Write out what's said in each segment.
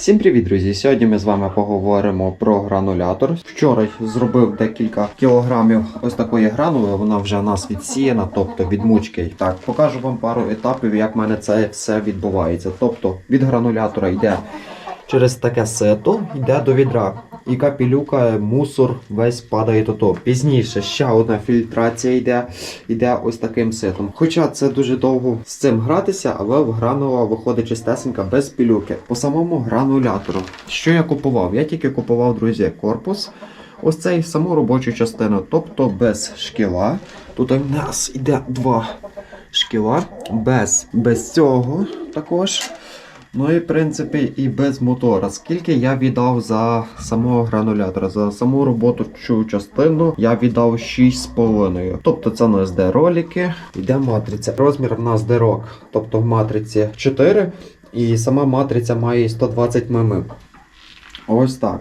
Всім привіт, друзі! Сьогодні ми з вами поговоримо про гранулятор. Вчора зробив декілька кілограмів ось такої гранули. Вона вже у нас відсіяна, тобто від мучки. Так, покажу вам пару етапів, як в мене це все відбувається. Тобто від гранулятора йде через таке сито, йде до відра. І капелюка, мусор весь падає тото. Пізніше ще одна фільтрація йде, йде ось таким ситом. Хоча це дуже довго з цим гратися, але в гранула виходить чистесенька без пілюки. По самому гранулятору. Що я купував? Я тільки купував, друзі, корпус. Ось цей саму робочу частину, тобто без шкіла. Тут у нас йде два шкіла, без, без цього також. Ну і в принципі і без мотора. Скільки я віддав за самого гранулятора, за саму робочу частину я віддав 6,5. Тобто це на де ролики, йде матриця. Розмір на нас дирок, тобто в матриці 4, і сама матриця має 120 мм. Ось так.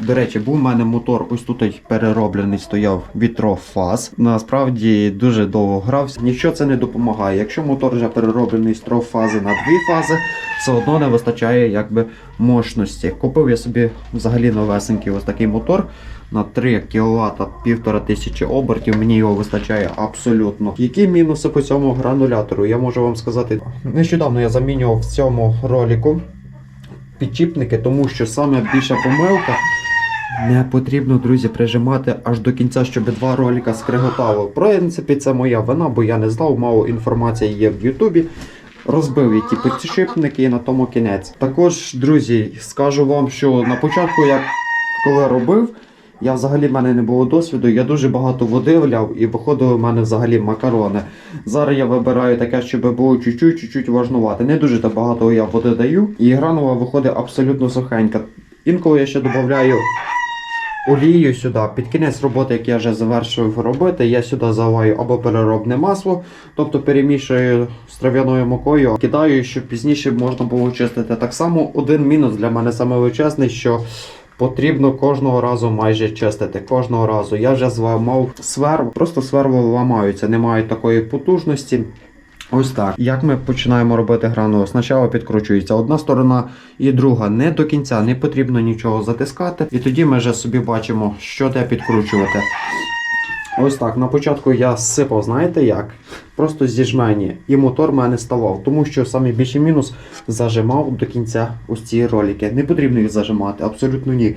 До речі, був у мене мотор ось тут перероблений, стояв вітрофаз. Насправді дуже довго грався. Нічого це не допомагає. Якщо мотор вже перероблений з трьох фази на дві фази, все одно не вистачає якби мощності. Купив я собі взагалі новесенький ось такий мотор. На 3 кВт 1500 обертів мені його вистачає абсолютно. Які мінуси по цьому гранулятору? Я можу вам сказати. Нещодавно я замінював в цьому ролику підчіпники, тому що саме більша помилка. Не потрібно, друзі, прижимати аж до кінця, щоб два ролика скриготали. В принципі, це моя вина, бо я не знав, мало інформації є в Ютубі. Розбив я ті підшипники і на тому кінець. Також, друзі, скажу вам, що на початку, я коли робив, я взагалі в мене не було досвіду, я дуже багато води вляв і виходили в мене взагалі макарони. Зараз я вибираю таке, щоб було чуть-чуть важнувати. Не дуже так багато я води даю, і гранула виходить абсолютно сухенька. Інколи я ще додаю олію сюди. Під кінець роботи, як я вже завершив робити, я сюди заливаю або переробне масло, тобто перемішую з трав'яною мукою, кидаю, щоб пізніше можна було чистити. Так само один мінус для мене саме що Потрібно кожного разу майже чистити. Кожного разу. Я вже зламав сверв, просто сверви ламаються, не мають такої потужності. Ось так. Як ми починаємо робити грану? Спочатку підкручується одна сторона і друга. Не до кінця, не потрібно нічого затискати. І тоді ми вже собі бачимо, що де підкручувати. Ось так. На початку я сипав, знаєте як? Просто зі жмені. І мотор мене ставав. Тому що найбільший мінус зажимав до кінця ось ці ролики. Не потрібно їх зажимати, абсолютно ні.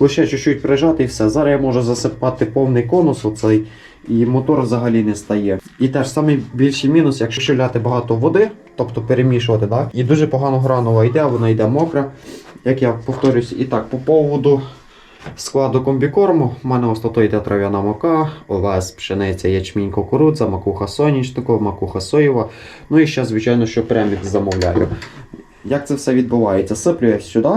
Лише чуть-чуть прижати і все. Зараз я можу засипати повний конус оцей, і мотор взагалі не стає. І теж найбільший мінус, якщо ляти багато води, тобто перемішувати, так? і дуже погано гранула йде, вона йде мокра. Як я повторюсь, і так, по поводу складу комбікорму, в мене йде трав'яна мука, овес, пшениця, ячмінь, кукурудза, макуха соняшникова, макуха соєва. Ну і ще, звичайно, що премікс замовляю. Як це все відбувається? Сиплю я сюди.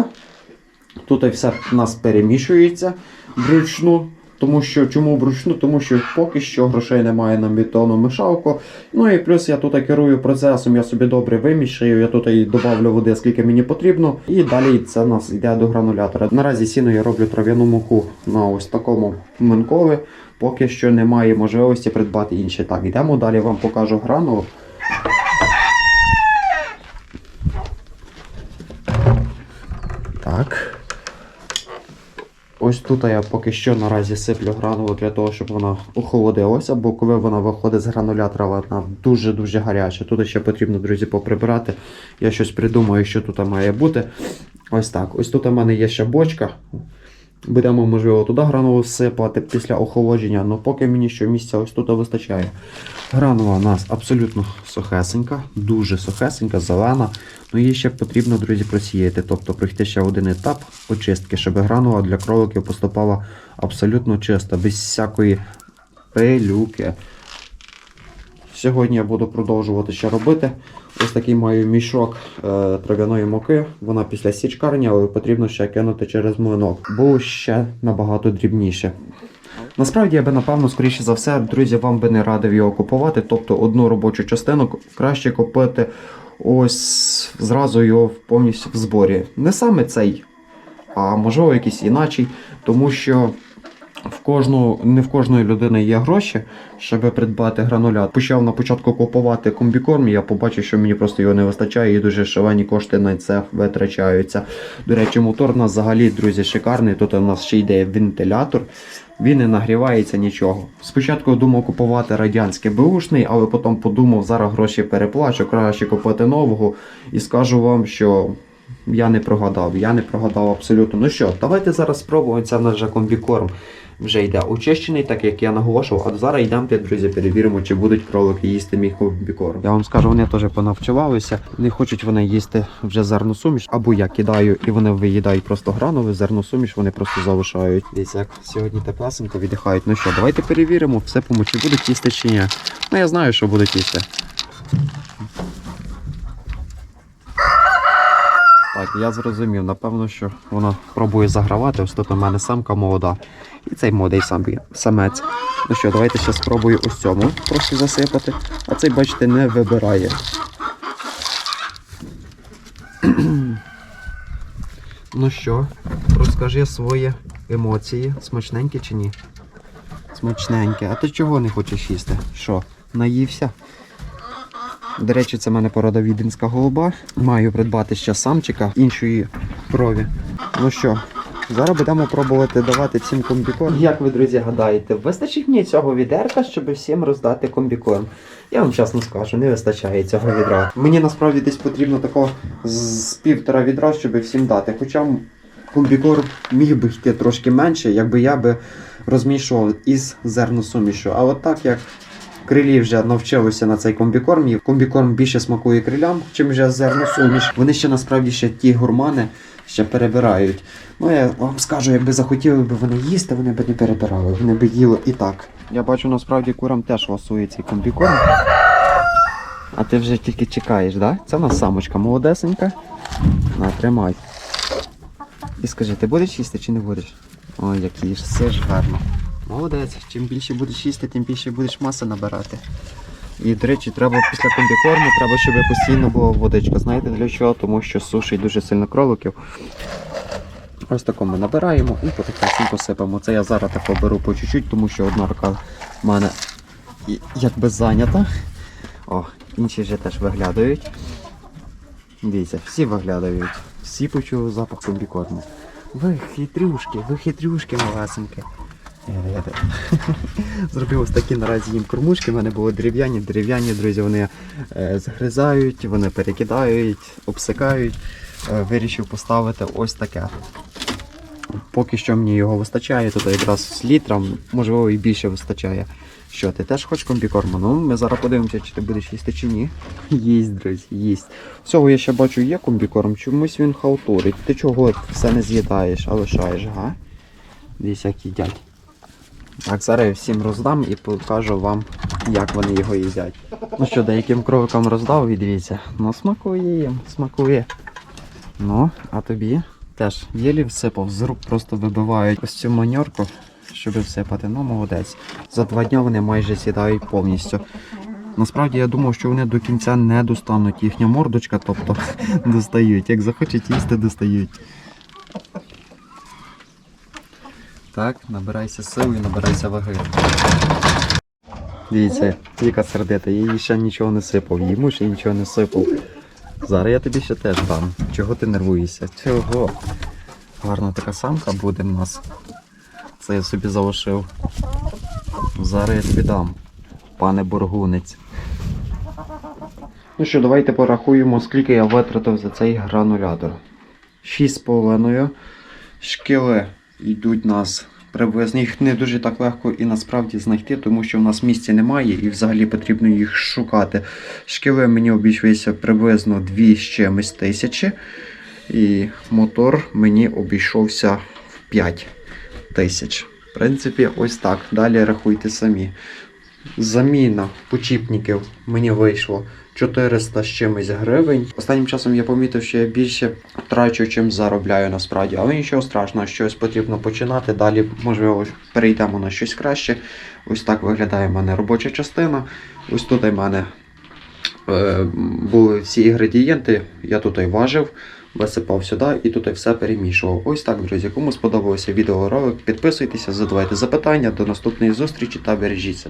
Тут все в нас перемішується вручну. Тому що чому вручну? Тому що поки що грошей немає на бетонну мішалку. Ну і плюс я тут керую процесом, я собі добре вимішаю, я тут і додавлю води, скільки мені потрібно. І далі це у нас йде до гранулятора. Наразі сіно я роблю трав'яну муку на ось такому млинкові. Поки що немає можливості придбати інше. Так, йдемо далі, вам покажу гранулу. Ось тут я поки що наразі сиплю гранулу для того, щоб вона охолодилася, бо коли вона виходить з гранулятора, вона дуже-дуже гаряча. Тут ще потрібно, друзі, поприбирати. Я щось придумаю, що тут має бути. Ось так. Ось тут у мене є ще бочка. Будемо, можливо, туди гранулу всипати після охолодження, але поки мені що місця ось тут вистачає. Гранула у нас абсолютно сухесенька, дуже сухесенька, зелена. Ну її ще потрібно, друзі, просіяти, тобто пройти ще один етап очистки, щоб гранула для кроликів поступала абсолютно чиста, без всякої пилюки. Сьогодні я буду продовжувати ще робити. Ось такий маю мішок е, трав'яної муки. Вона після січкарні, але потрібно ще кинути через млинок. Було ще набагато дрібніше. Насправді я би, напевно, скоріше за все, друзі, вам би не радив його купувати. Тобто одну робочу частину краще купити ось зразу його повністю в зборі. Не саме цей, а можливо якийсь іначий, тому що В кожну, не в кожної людини є гроші, щоб придбати гранулят. Почав на початку купувати комбікорм, і я побачив, що мені просто його не вистачає, і дуже шалені кошти на це витрачаються. До речі, мотор у нас взагалі, друзі, шикарний. Тут у нас ще йде вентилятор. Він не нагрівається нічого. Спочатку думав купувати радянський беушний, але потім подумав, зараз гроші переплачу, краще купити нового. І скажу вам, що я не прогадав. Я не прогадав абсолютно. Ну що, давайте зараз спробуємо. Це вже комбікорм вже йде очищений, так як я наголошував. А зараз йдемо, друзі, перевіримо, чи будуть кролики їсти мій комбікорм. Я вам скажу, вони теж понавчувалися. Не хочуть вони їсти вже зерносуміш, або я кидаю і вони виїдають просто гранову зерносуміш, вони просто залишають. Дивіться, як сьогодні теплесенько віддихають. Ну що, давайте перевіримо, все по чи будуть їсти чи ні. Ну я знаю, що будуть їсти. Так, я зрозумів, напевно, що вона пробує загравати. Ось тут у мене самка молода. І цей молодий сам, самець. Ну що, давайте ще спробую ось цьому просто засипати. А цей, бачите, не вибирає. ну що, розкажи свої емоції. Смачненькі чи ні? Смачненьке. А ти чого не хочеш їсти? Що, наївся? До речі, це в мене порода віденська голуба. Маю придбати ще самчика іншої крові. Ну що, зараз будемо пробувати давати всім комбікорм. Як ви, друзі, гадаєте, вистачить мені цього відерка, щоб всім роздати комбікорм? Я вам чесно скажу, не вистачає цього відра. Мені насправді десь потрібно такого з півтора відра, щоб всім дати. Хоча комбікорм міг би йти трошки менше, якби я би розмішував із зерносумішю. А от так як крилі вже навчилися на цей комбікорм, і комбікорм більше смакує крилям, чим вже зерносуміш. Вони ще насправді ще ті гурмани ще перебирають. Ну я вам скажу, якби захотіли б вони їсти, вони б не перебирали, вони б їли і так. Я бачу, насправді курам теж ласує цей комбікорм. А ти вже тільки чекаєш? Да? Це в нас самочка молодесенька. На, тримай. І скажи, ти будеш їсти чи не будеш? Ой, як їж, все ж гарно. Молодець, чим більше будеш їсти, тим більше будеш маси набирати. І, до речі, треба після комбікорму, треба, щоб постійно була водичка. Знаєте для чого? Тому що сушить дуже сильно кроликів. Ось тако ми набираємо і потихеньку сипемо. Це я зараз тако беру по чуть-чуть, тому що одна рука в мене якби зайнята. О, інші вже теж виглядають. Дивіться, всі виглядають. Всі почули запах комбікорму. Ви хитрюшки, ви хитрюшки малесенькі. Зробив ось такі наразі їм кормушки. В мене були дерев'яні. Дерев'яні, друзі, вони е, загризають, вони перекидають, обсикають. Е, вирішив поставити ось таке. Поки що мені його вистачає, тут якраз з літром, можливо, і більше вистачає. Що, ти теж хочеш комбікорму? Ну, ми зараз подивимося, чи ти будеш їсти чи ні. Їсть, друзі, їсть. Всього я ще бачу, є комбікорм, чомусь він халтурить. Ти чого все не з'їдаєш, а лишаєш, га? Десь як їдять. Так, зараз я всім роздам і покажу вам, як вони його їдять. Ну що, деяким кроликам роздав і дивіться. Ну смакує їм, смакує. Ну, а тобі теж єлі всипав, з рук просто вибивають ось цю маньорку, щоб всипати. Ну, молодець. За два дні вони майже сідають повністю. Насправді я думав, що вони до кінця не достануть їхня мордочка, тобто достають. Як захочуть їсти, достають. Так, набирайся сил і набирайся ваги. Дивіться, яка сердита, я їй ще нічого не сипав, йому ще нічого не сипав. Зараз я тобі ще теж дам. Чого ти нервуєшся? Чого? Гарна така самка буде в нас. Це я собі залишив. Зараз я тобі дам, пане бургунець. Ну що, давайте порахуємо, скільки я витратив за цей гранулятор. 6,5 шкіли йдуть нас приблизно. Їх не дуже так легко і насправді знайти, тому що в нас місця немає і взагалі потрібно їх шукати. Шкіли мені обійшлися приблизно 2 з чимось тисячі. І мотор мені обійшовся в 5 тисяч. В принципі, ось так. Далі рахуйте самі. Заміна почіпників мені вийшло 400 з чимось гривень. Останнім часом я помітив, що я більше втрачу, чим заробляю насправді, але нічого страшного, щось потрібно починати. Далі, можливо, перейдемо на щось краще. Ось так виглядає в мене робоча частина. Ось тут у мене е, були всі інгредієнти, я тут і важив. висипав сюди і тут все перемішував. Ось так, друзі. Кому сподобався відеоролик, підписуйтеся, задавайте запитання. До наступної зустрічі та бережіться.